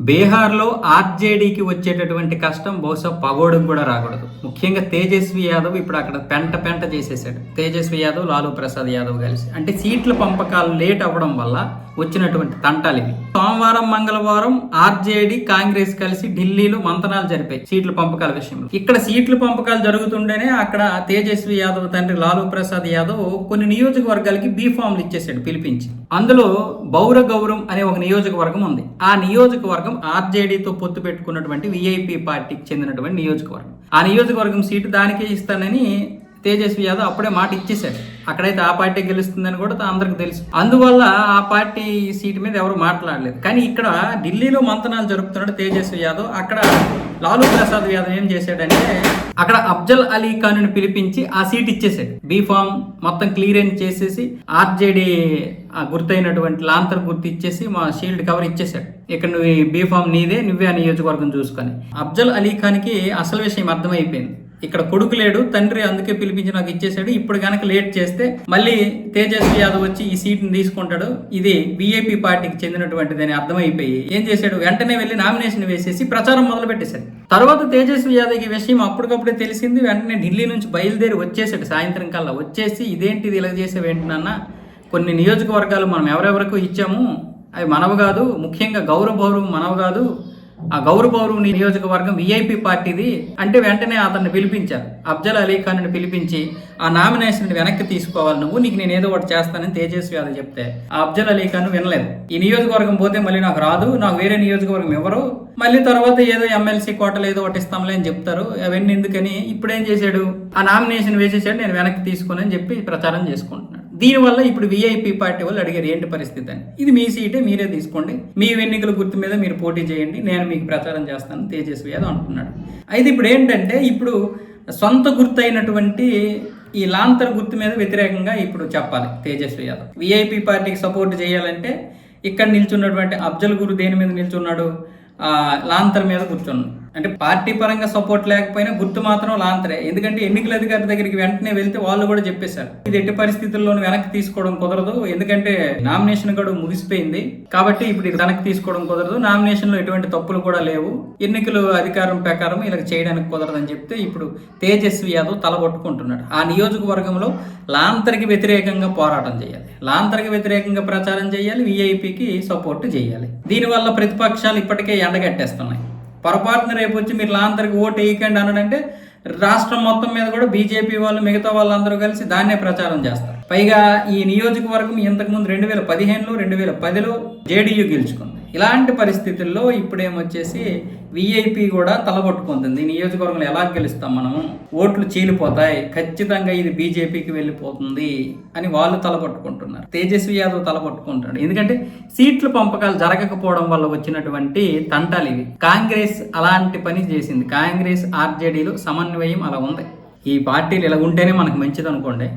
బీహార్లో ఆర్జేడీకి వచ్చేటటువంటి కష్టం బహుశా పగోడుకు కూడా రాకూడదు. ముఖ్యంగా తేజస్వి యాదవ్ ఇప్పుడు అక్కడ పెంట పెంట చేసేసాడు. తేజస్వి యాదవ్ లాలూ ప్రసాద్ యాదవ్ కలిసి. అంటే సీట్ల పంపకాలు లేట్ అవ్వడం వల్ల వచ్చినటువంటి తంటాలు ఇవి. సోమవారం మంగళవారం ఆర్జేడీ కాంగ్రెస్ కలిసి ఢిల్లీలో మంతనాలు జరిపాయి సీట్ల పంపకాల విషయంలో. ఇక్కడ సీట్ల పంపకాలు జరుగుతుంటేనే అక్కడ తేజస్వి యాదవ్ తండ్రి లాలూ ప్రసాద్ యాదవ్ కొన్ని నియోజకవర్గాలకి బీ ఫామ్లు ఇచ్చేసాడు పిలిపించి. అందులో బౌర గౌరవం అనే ఒక నియోజకవర్గం ఉంది. ఆ నియోజకవర్గం ఆర్జేడీతో పొత్తు పెట్టుకున్నటువంటి విఐపి పార్టీకి చెందినటువంటి నియోజకవర్గం. ఆ నియోజకవర్గం సీటు దానికే ఇస్తానని తేజస్వి యాదవ్ అప్పుడే మాట ఇచ్చేశాడు. అక్కడైతే ఆ పార్టీ గెలుస్తుందని కూడా అందరికి తెలుసు. అందువల్ల ఆ పార్టీ సీటు మీద ఎవరు మాట్లాడలేదు. కానీ ఇక్కడ ఢిల్లీలో మంతనాలు జరుపుతున్నాడు తేజస్వి యాదవ్. అక్కడ లాలూ ప్రసాద్ యాదవ్ ఏం చేశాడంటే అక్కడ అఫ్జల్ అలీ ఖాన్ని పిలిపించి ఆ సీట్ ఇచ్చేసాడు బీఫామ్ మొత్తం క్లియరెన్స్ చేసేసి ఆర్జేడీ ఆ గుర్తైనటువంటి లాంతర్ గుర్తు ఇచ్చేసి మా షీల్డ్ కవర్ ఇచ్చేసాడు ఇక్కడ నువ్వు బీ ఫామ్ నీదే నువ్వే ఆ నియోజకవర్గం చూసుకొని. అఫ్జల్ అలీ ఖాన్కి అసలు విషయం అర్థమైపోయింది. ఇక్కడ కొడుకు లేడు తండ్రి అందుకే పిలిపించి నాకు ఇచ్చేసాడు ఇప్పుడు కనుక లేట్ చేస్తే మళ్ళీ తేజస్వి యాదవ్ వచ్చి ఈ సీట్ని తీసుకుంటాడు. ఇది బీఏపీ పార్టీకి చెందినటువంటిది అని అర్థమైపోయి ఏం చేశాడు? వెంటనే వెళ్ళి నామినేషన్ వేసేసి ప్రచారం మొదలు పెట్టేశాడు తర్వాత తేజస్వి యాదవ్ ఈ విషయం అప్పటికప్పుడే తెలిసింది. వెంటనే ఢిల్లీ నుంచి బయలుదేరి వచ్చేసాడు సాయంత్రం కల్లా వచ్చేసి ఇదేంటిది ఇలా చేసేవేంటి నాన్న? కొన్ని నియోజకవర్గాలు మనం ఎవరెవరికి ఇచ్చాము అవి మనవు కాదు ముఖ్యంగా గౌరవ గౌరవం మనవు కాదు. ఆ గౌరవ గౌరవ్ నియోజకవర్గం విఐపి పార్టీది అంటే వెంటనే అతన్ని పిలిపించారు. అఫ్జల్ అలీ ఖాన్ పిలిపించి ఆ నామినేషన్ వెనక్కి తీసుకోవాలి నువ్వు నీకు నేను ఏదో ఒకటి చేస్తానని తేజస్వి యాదవ్ చెప్తే ఆ అఫ్జల్ అలీ ఖాన్ వినలేదు. ఈ నియోజకవర్గం పోతే మళ్ళీ నాకు రాదు నాకు వేరే నియోజకవర్గం ఎవరు మళ్ళీ తర్వాత ఏదో ఎమ్మెల్సీ కోటలు ఏదో ఒకటి ఇస్తాంలే అని చెప్తారు. అవన్నీ ఎందుకని? ఇప్పుడేం చేశాడు? ఆ నామినేషన్ వేసేసాడు నేను వెనక్కి తీసుకోనని చెప్పి ప్రచారం చేసుకుంటున్నాను. దీనివల్ల ఇప్పుడు విఐపి పార్టీ వాళ్ళు అడిగారు ఏంటి పరిస్థితి? అని. ఇది మీ సీటే మీరే తీసుకోండి. మీ ఎన్నికల గుర్తు మీద మీరు పోటీ చేయండి. నేను మీకు ప్రచారం చేస్తాను తేజస్వి యాదవ్ అంటున్నాడు అయితే ఇప్పుడు ఏంటంటే ఇప్పుడు సొంత గుర్తు అయినటువంటి ఈ లాంతర్ గుర్తు మీద వ్యతిరేకంగా ఇప్పుడు చెప్పాలి తేజస్వి యాదవ్. విఐపి పార్టీకి సపోర్ట్ చేయాలంటే ఇక్కడ నిల్చున్నటువంటి అఫ్జల్ గురు దేని మీద నిల్చున్నాడు? లాంతర్ మీద కూర్చున్నాడు. అంటే పార్టీ పరంగా సపోర్ట్ లేకపోయినా గుర్తు మాత్రం లాంతరే ఎందుకంటే ఎన్నికల అధికారి దగ్గరికి వెంటనే వెళ్తే వాళ్ళు కూడా చెప్పేశారు. ఇది ఎట్టి పరిస్థితుల్లోనూ వెనక్కి తీసుకోవడం కుదరదు. ఎందుకంటే నామినేషన్ గడువు ముగిసిపోయింది. కాబట్టి ఇప్పుడు ఇది వెనక్కి తీసుకోవడం కుదరదు. నామినేషన్లో ఎటువంటి తప్పులు కూడా లేవు. ఎన్నికలు అధికారం ప్రకారం ఇలా చేయడానికి కుదరదని చెప్తే ఇప్పుడు తేజస్వి యాదవ్ తలబొట్టుకుంటున్నాడు ఆ నియోజకవర్గంలో లాంతర్కి వ్యతిరేకంగా పోరాటం చేయాలి. లాంతర్కి వ్యతిరేకంగా ప్రచారం చేయాలి. విఐపికి సపోర్ట్ చేయాలి. దీనివల్ల ప్రతిపక్షాలు ఇప్పటికే ఎండగట్టేస్తున్నాయి. పొరపాటున రేపు వచ్చి మీరు అందరికి ఓటు వేయకండి అనడంటే రాష్ట్రం మొత్తం మీద కూడా బీజేపీ వాళ్ళు మిగతా వాళ్ళందరూ కలిసి దాన్నే ప్రచారం చేస్తారు. పైగా ఈ నియోజకవర్గం ఇంతకుముందు రెండు వేల పదిహేనులో రెండు వేల పదిలో జేడీయూ గెలుచుకుంది. ఇలాంటి పరిస్థితుల్లో ఇప్పుడేమొచ్చేసి విఐపి కూడా తలబొట్టుకుంటుంది. ఈ నియోజకవర్గంలో ఎలా గెలుస్తాం మనము? ఓట్లు చీలిపోతాయి. ఖచ్చితంగా ఇది బీజేపీకి వెళ్ళిపోతుంది అని వాళ్ళు తలపట్టుకుంటున్నారు తేజస్వి యాదవ్ తలపట్టుకుంటాడు ఎందుకంటే సీట్లు పంపకాలు జరగకపోవడం వల్ల వచ్చినటువంటి తంటాలు ఇవి. కాంగ్రెస్ అలాంటి పని చేసింది. కాంగ్రెస్ ఆర్జేడీలో సమన్వయం అలా ఉంది. ఈ పార్టీలు ఇలా ఉంటేనే మనకు మంచిది అనుకోండి